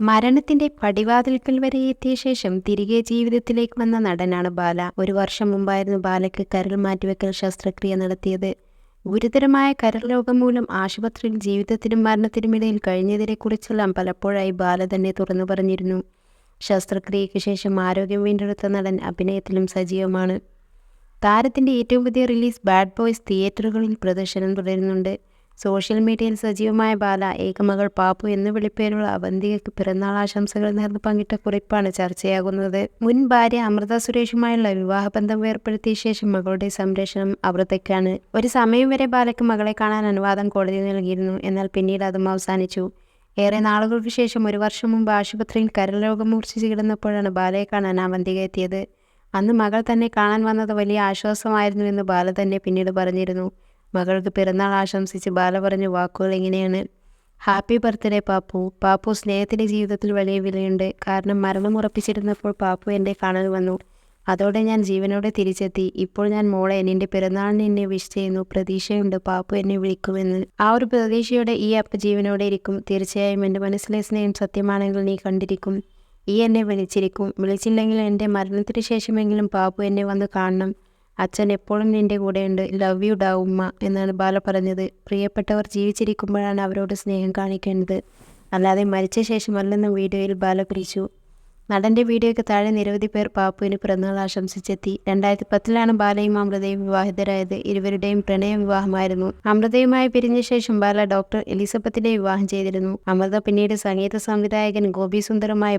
മരണത്തിന്റെ പടിവാതിൽക്കൽ വരെ എത്തിയ ശേഷം തിരികെ ജീവിതത്തിലേക്ക് വന്ന നടനാണ് ബാല. ഒരു വർഷം മുമ്പായിരുന്നു ബാലയ്ക്ക് കരൾ മാറ്റിവെക്കൽ ശസ്ത്രക്രിയ നടത്തിയത്. ഗുരുതരമായ കരൾ രോഗം മൂലം ആശുപത്രിയിൽ ജീവിതത്തിനും മരണത്തിനുമിടയിൽ കഴിഞ്ഞതിനെക്കുറിച്ചെല്ലാം പലപ്പോഴായി ബാല തന്നെ തുറന്നു പറഞ്ഞിരുന്നു. ശസ്ത്രക്രിയയ്ക്ക് ശേഷം ആരോഗ്യം വീണ്ടെടുത്ത നടൻ അഭിനയത്തിലും സജീവമാണ്. താരത്തിന്റെ ഏറ്റവും പുതിയ റിലീസ് ബാഡ് ബോയ്സ് തിയേറ്ററുകളിൽ പ്രദർശനം തുടരുന്നുണ്ട്. സോഷ്യൽ മീഡിയയിൽ സജീവമായ ബാല ഏകമകൾ പാപ്പു എന്ന വിളിപ്പേരുള്ള അവന്തികയ്ക്ക് പിറന്നാൾ ആശംസകൾ നേർന്ന് പങ്കിട്ട കുറിപ്പാണ് ചർച്ചയാകുന്നത്. മുൻ ഭാര്യ അമൃത സുരേഷുമായുള്ള വിവാഹബന്ധം വേർപ്പെടുത്തിയ ശേഷം മകളുടെ സംരക്ഷണം അമൃതയ്ക്കാണ് ഒരു സമയം വരെ ബാലയ്ക്ക് മകളെ കാണാൻ അനുവാദം കോടതി നൽകിയിരുന്നു. എന്നാൽ പിന്നീട് അതും അവസാനിച്ചു. ഏറെ നാളുകൾക്ക് ശേഷം ഒരു വർഷം മുമ്പ് ആശുപത്രിയിൽ കരൾ രോഗം മൂർച്ഛിച്ച് കിടന്നപ്പോഴാണ് ബാലയെ കാണാൻ അവന്തിക എത്തിയത്. അന്ന് മകൾ തന്നെ കാണാൻ വന്നത് വലിയ ആശ്വാസമായിരുന്നുവെന്ന് ബാല തന്നെ പിന്നീട് പറഞ്ഞിരുന്നു. മകൾക്ക് പിറന്നാൾ ആശംസിച്ച് ബാല പറഞ്ഞ വാക്കുകൾ എങ്ങനെയാണ്? Happy birthday Pappu. പാപ്പു സ്നേഹത്തിന്റെ ജീവിതത്തിൽ വലിയ വിലയുണ്ട്. കാരണം മരണം ഉറപ്പിച്ചിരുന്നപ്പോൾ പാപ്പു എന്റെ കാണൽ വന്നു. അതോടെ ഞാൻ ജീവനോടെ തിരിച്ചെത്തി. ഇപ്പോൾ ഞാൻ മോളെ നിന്റെ പിറന്നാളിന് എന്നെ വിഷ് ചെയ്യുന്നു. പ്രതീക്ഷയുണ്ട് പാപ്പു എന്നെ വിളിക്കുമെന്ന്. ആ ഒരു പ്രതീക്ഷയോടെ ഈ അപ്പ ജീവനോടെ ഇരിക്കും. തീർച്ചയായും എന്റെ മനസ്സിലെ സ്നേഹം സത്യമാണെങ്കിൽ നീ കണ്ടിരിക്കും. ഈ എന്നെ വിളിച്ചിരിക്കും. വിളിച്ചില്ലെങ്കിൽ എന്റെ മരണത്തിന് ശേഷമെങ്കിലും പാപ്പു എന്നെ വന്ന് കാണണം. അച്ഛൻ എപ്പോഴും നിന്റെ കൂടെയുണ്ട്. ലവ് യു ഡാ ഉമ്മ എന്നാണ് ബാല പറഞ്ഞത്. പ്രിയപ്പെട്ടവർ ജീവിച്ചിരിക്കുമ്പോഴാണ് അവരോട് സ്നേഹം കാണിക്കേണ്ടത്. അല്ലാതെ മരിച്ച ശേഷമല്ലെന്ന് വീഡിയോയിൽ ബാല പിരിച്ചു നടന്റെ വീഡിയോയ്ക്ക് താഴെ നിരവധി പേർ പാപ്പുവിന് പിറന്നാൾ ആശംസിച്ചെത്തി. രണ്ടായിരത്തി പത്തിലാണ് ബാലയും അമൃതയും വിവാഹിതരായത്. ഇരുവരുടെയും പ്രണയ വിവാഹമായിരുന്നു. അമൃതയുമായി പിരിഞ്ഞ ശേഷം ബാല ഡോക്ടർ എലിസബത്തിനെ വിവാഹം ചെയ്തിരുന്നു. അമൃത പിന്നീട് സംഗീത സംവിധായകൻ ഗോപി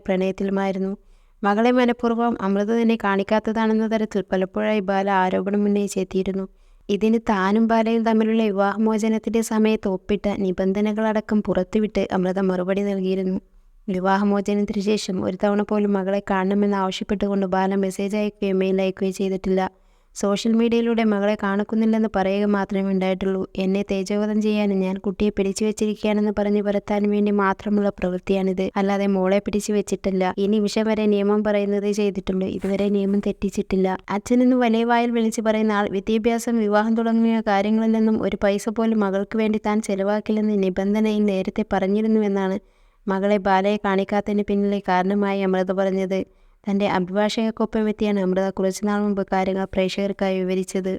പ്രണയത്തിലുമായിരുന്നു. മകളെ മനഃപൂർവം അമൃത തന്നെ കാണിക്കാത്തതാണെന്ന തരത്തിൽ പലപ്പോഴായി ബാല ആരോപണം ഉന്നയിച്ചെത്തിയിരുന്നു. ഇതിന് താനും ബാലയും തമ്മിലുള്ള വിവാഹമോചനത്തിന്റെ സമയത്ത് ഒപ്പിട്ട നിബന്ധനകളടക്കം പുറത്തുവിട്ട് അമൃത മറുപടി നൽകിയിരുന്നു. വിവാഹമോചനത്തിന് ശേഷം ഒരു തവണ പോലും മകളെ കാണണമെന്ന് ആവശ്യപ്പെട്ടുകൊണ്ട് ബാല മെസ്സേജ് അയക്കുകയോ മെയിൽ അയക്കുകയോ ചെയ്തിട്ടില്ല. സോഷ്യൽ മീഡിയയിലൂടെ മകളെ കാണിക്കുന്നില്ലെന്ന് പറയുക മാത്രമേ ഉണ്ടായിട്ടുള്ളൂ. എന്നെ തേജോവധം ചെയ്യാനും ഞാൻ കുട്ടിയെ പിടിച്ചു വെച്ചിരിക്കുകയാണെന്ന് പറഞ്ഞ് പരത്താനും വേണ്ടി മാത്രമുള്ള പ്രവൃത്തിയാണിത്. അല്ലാതെ മോളെ പിടിച്ചു വെച്ചിട്ടില്ല. ഈ നിമിഷം വരെ നിയമം പറയുന്നതേ ചെയ്തിട്ടുണ്ട്. ഇതുവരെ നിയമം തെറ്റിച്ചിട്ടില്ല. അച്ഛനെന്ന് വലിയ വായിൽ വിളിച്ചു പറയുന്ന ആൾ വിദ്യാഭ്യാസം വിവാഹം തുടങ്ങിയ കാര്യങ്ങളിൽ നിന്നും ഒരു പൈസ പോലും മകൾക്ക് വേണ്ടി താൻ ചെലവാക്കില്ലെന്ന് നിബന്ധനയിൽ നേരത്തെ പറഞ്ഞിരുന്നുവെന്നാണ് മകളെ ബാലയെ കാണിക്കാത്തതിന് പിന്നിലെ കാരണമായി അമൃത പറഞ്ഞത്. തന്റെ അഭിഭാഷകക്കൊപ്പം എത്തിയാണ് അമൃത കുറച്ചുനാൾ മുമ്പ് കാര്യങ്ങൾ പ്രേക്ഷകർക്കായി വിവരിച്ചത്.